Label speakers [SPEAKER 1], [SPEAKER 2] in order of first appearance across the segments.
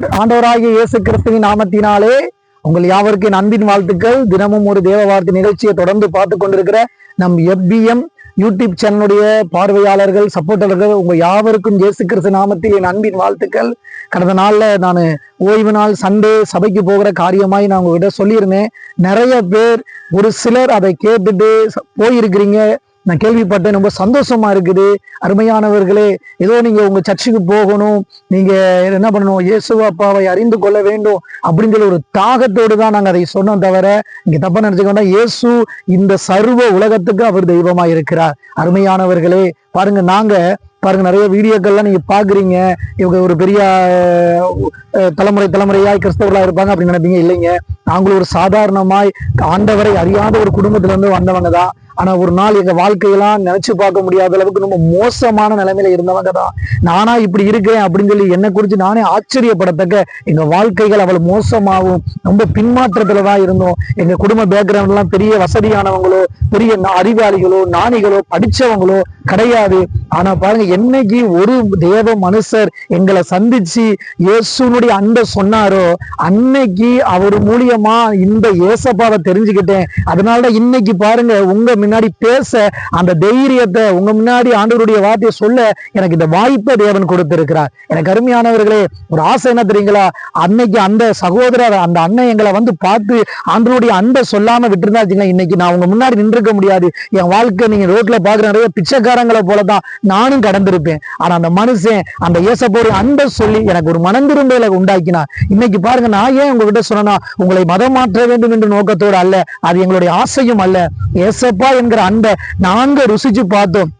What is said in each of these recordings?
[SPEAKER 1] ஆண்டவராகிய இயேசு கிறிஸ்துவின் நாமத்தினாலே உங்கள் யாவருக்கும் அன்பின் வாழ்த்துக்கள். தினமும் ஒரு தேவ வார்த்தை நிகழ்ச்சியை தொடர்ந்து பார்த்து கொண்டிருக்கிற நம் எஃபிஎம் யூடியூப் சேனலுடைய பார்வையாளர்கள் சப்போர்ட்டர்கள் உங்க யாவருக்கும் இயேசு கிறிஸ்து நாமத்தில் என் அன்பின் வாழ்த்துக்கள். கடந்த நாள்ல நான் ஓய்வு நாள் சண்டே சபைக்கு போகிற காரியமாய் நான் உங்ககிட்ட சொல்லியிருந்தேன். நிறைய பேர் ஒரு சிலர் அதை கேட்டுட்டு போயிருக்கிறீங்க. நான் கேள்விப்பட்டேன் ரொம்ப சந்தோஷமா இருக்குது. அருமையானவர்களே ஏதோ நீங்க உங்க சர்ச்சுக்கு போகணும் நீங்க என்ன பண்ணணும் இயேசு அப்பாவை அறிந்து கொள்ள வேண்டும் அப்படிங்கிற ஒரு தாகத்தோடு தான் நாங்க அதை சொன்னோம் தவிர இங்க தப்பா நினைச்சுக்க வேண்டாம். இயேசு இந்த சர்வ உலகத்துக்கு அவர் தெய்வமா இருக்கிறார். அருமையானவர்களே பாருங்க நாங்க பாருங்க நிறைய வீடியோக்கள்லாம் நீங்க பாக்குறீங்க இவங்க ஒரு பெரிய தலைமுறை தலைமுறையாய் கிறிஸ்தவர்களா இருப்பாங்க அப்படின்னு நினைப்பீங்க. இல்லைங்க. நாங்களும் ஒரு சாதாரணமாய் ஆண்டவரை அறியாத ஒரு குடும்பத்துல இருந்து வந்தவங்க தான். ஆனா ஒரு நாள் எங்க வாழ்க்கையெல்லாம் நினைச்சு பார்க்க முடியாத அளவுக்கு ரொம்ப மோசமான நிலைமையில இருந்தவங்க தான். நானா இப்படி இருக்கிறேன் அப்படின்னு சொல்லி என்னை குறித்து நானே ஆச்சரியப்படத்தக்க எங்க வாழ்க்கைகள் அவ்வளவு மோசமாகவும் ரொம்ப பின்மாற்றத்துல தான் இருந்தோம். எங்க குடும்ப பேக்ரவுண்ட் எல்லாம் பெரிய வசதியானவங்களோ பெரிய நா- அறிவாளிகளோ நாணிகளோ படிச்சவங்களோ கிடையாது. ஆனா பாருங்க என்னைக்கு ஒரு தேவ மனுஷர் எங்களை சந்திச்சு இயேசுனுடைய அன்பை சொன்னாரோ அன்னைக்கு அவர் மூலியமா இந்த ஏசப்பாவை தெரிஞ்சுக்கிட்டேன். அதனாலதான் இன்னைக்கு பாருங்க உங்க முன்னாடி பேச அந்த தைரியத்தை உங்க முன்னாடி ஆண்டவருடைய வார்த்தையை சொல்ல எனக்கு இந்த வாய்ப்பை தேவன் கொடுத்திருக்கிறார். எனக்கு அருமையானவர்களே ஒரு ஆசை என்ன தெரியுங்களா? அன்னைக்கு அந்த சகோதரர் அந்த அண்ணன் எங்களை வந்து பார்த்து ஆண்டவருடைய அன்பை சொல்லாம விட்டுருந்தா இன்னைக்கு நான் உங்க முன்னாடி நின்றுக்க முடியாது. என் வாழ்க்கை நீங்க ரோட்ல பாக்குற நிறைய பிச்சைக்காரங்களை போலதான் நானும் கடந்திருப்பேன். ஆனா அந்த மனுஷன் அந்த ஏசப்போடைய அன்பை சொல்லி எனக்கு ஒரு மனந்திரும்பலை உண்டாக்கினார். இன்னைக்கு பாருங்க நான் ஏன் உங்ககிட்ட சொன்னா உங்களை மதம் மாற்ற வேண்டும் என்ற நோக்கத்தோடு அல்ல அது எங்களுடைய ஆசையும் அல்ல. ஏசப்பா என்கிற அன்பை நாங்க ருசிச்சு பார்த்தோம்.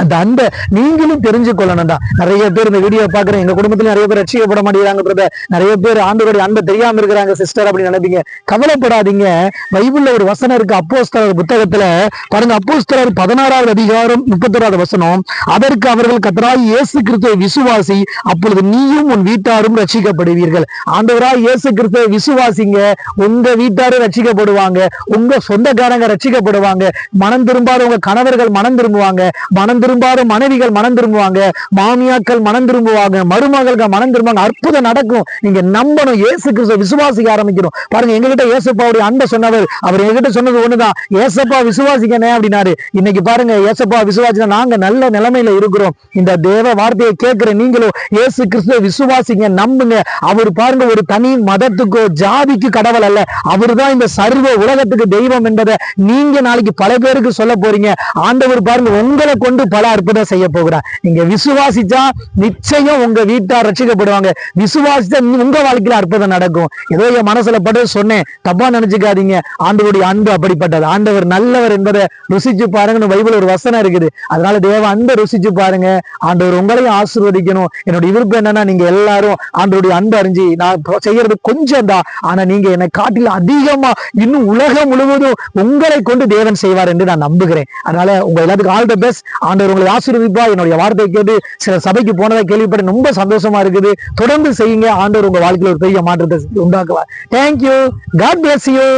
[SPEAKER 1] அந்த அன்பை நீங்களும் தெரிஞ்சு தான் நிறைய பேர் இந்த வீடியோ பாக்குறேன் எங்க குடும்பத்துல நிறைய பேர் ரட்சிக்கப்பட மாட்டேங்கிறாங்க நிறைய பேர் ஆண்டுகளுடைய அன்பை தெரியாம இருக்கிறாங்க சிஸ்டர் அப்படின்னு நினைப்பீங்க. கவலைப்படாதீங்க. பைபிள்ல ஒரு வசனம் இருக்கு அப்போஸ்தலர் புத்தகத்துல. பாருங்க அப்போஸ்தலர் பதினாறாவது அதிகாரம் முப்பத்தோராவது வசனம். அதற்கு அவர்கள் கத்தராய் இயேசு கிறிஸ்துவை விசுவாசி அப்பொழுது நீயும் உன் வீட்டாரும் ரட்சிக்கப்படுவீர்கள். ஆண்டவராய் இயேசு கிறிஸ்துவை விசுவாசிங்க உங்க வீட்டாரும் ரட்சிக்கப்படுவாங்க உங்க சொந்தக்காரங்க ரட்சிக்கப்படுவாங்க. மனம் திரும்பாத உங்க கணவர்கள் மனம் திரும்புவாங்க மனம் திரும்பாத மனைவிகள் மனம் திரும்புவாங்க மாமியாக்கள் மனம் திரும்புவாங்க மருமகள்கள் மனம் திரும்புவாங்க அற்புதம் நடக்கும். நீங்க நம்பணும் இயேசு கிறிஸ்துவ விசுவாசிக்க ஆரம்பிக்கணும். பாருங்க எங்ககிட்ட ஏசப்பாவுடைய அன்பை சொன்னவர் அவர் எங்ககிட்ட சொன்னது ஒண்ணுதான். ஏசப்பா விசுவாசிக்கனே அப்படின்னாரு? இன்னைக்கு பாருங்க ஏசப்பா விசுவாசினா நாங்க நல்ல நிலைமையில இருக்கிறோம். இந்த தேவ வார்த்தையை கேட்கிற நீங்களும் இயேசு கிறிஸ்துவ விசுவாசிங்க நம்புங்க. அவர் பாருங்க ஒரு தனி மதத்துக்கோ ஜாதிக்கு கடவுள் அல்ல. அவர் தான் இந்த சர்வ உலகத்துக்கு தெய்வம் என்பதை நீங்க நாளைக்கு பல பேருக்கு சொல்ல போறீங்க. ஆண்டவர் பாருங்க உங்களை கொண்டு பல அற்புதம் செய்ய போகிறார். நீங்க விசுவாசிச்சா நிச்சயம் உங்க வீட்டார் ரட்சிக்கப்படுவாங்க. விசுவாசிச்சா உங்க வாழ்க்கையில அற்புதம் நடக்கும். ஏதோ என் மனசுல பட்டு சொன்னேன். தப்பா நினைச்சுக்காதீங்க. ஆண்டவருடைய அன்பு அப்படிப்பட்டது. ஆண்டவர் நல்லவர் என்பதை ருசிச்சு பாருங்கன்னு பைபிள் ஒரு வசனம் இருக்குது. அதனால தேவ அன்பை ருசிச்சு பாருங்க. ஆண்டவர் உங்களையும் ஆசீர்வதிக்கணும். என்னுடைய விருப்பம் என்னன்னா நீங்க எல்லாரும் ஆண்டவருடைய அன்பு அறிஞ்சு நான் செய்யறது கொஞ்சம் தான். ஆனா நீங்க என்னை காட்டில அதிகமா இன்னும் உலகம் முழுவதும் உங்களை கொண்டு தேவன் செய்வார் என்று நான் நம்புகிறேன். அதனால உங்க எல்லாத்துக்கும் ஆல் த பெஸ்ட். ஆண்டவர் உங்களை ஆசீர்வதிப்பா. என்னுடைய வார்த்தை கேட்டு சில சபைக்கு போனதை கேள்விப்பட்டு ரொம்ப சந்தோஷமா இருக்குது. தொடர்ந்து செய்யுங்க. ஆண்டவர் உங்க வாழ்க்கையில் ஒரு பெரிய மாற்றத்தை உண்டாக்குவார். Thank you God bless you